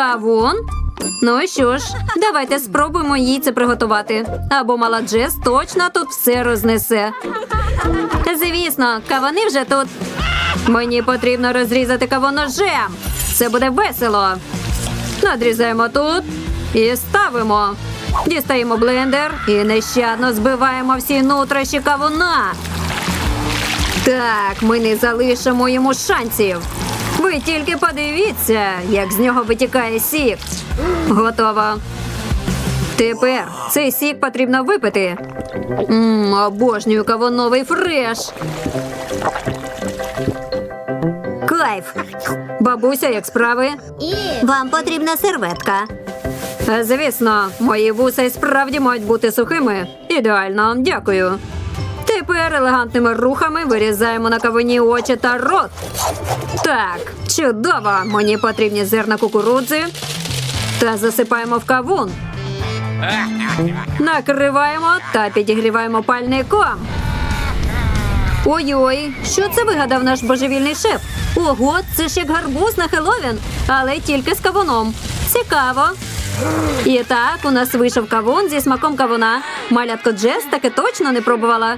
Кавун? Ну що ж, давайте спробуємо їй це приготувати. Або мала Джес точно тут все рознесе. Звісно, кавуни вже тут. Мені потрібно розрізати кавун ножем. Це буде весело. Надрізаємо тут і ставимо. Дістаємо блендер і нещадно збиваємо всі нутрощі кавуна. Так, ми не залишимо йому шансів. Ви тільки подивіться, як з нього витікає сік. Готово. Тепер цей сік потрібно випити. Мм, обожнюю кавуновий фреш. Кайф. Бабуся, як справи? Вам потрібна серветка. Звісно, мої вуса і справді мають бути сухими. Ідеально, дякую. Тепер елегантними рухами вирізаємо на кавуні очі та рот. Так, чудово! Мені потрібні зерна кукурудзи. Та засипаємо в кавун. Накриваємо та підігріваємо пальником. Ой-ой, що це вигадав наш божевільний шеф? Ого, це ж як гарбуз на Хеллоуін, але тільки з кавуном. Цікаво. І так, у нас вийшов кавун зі смаком кавуна. Малятко Джес таки точно не пробувала.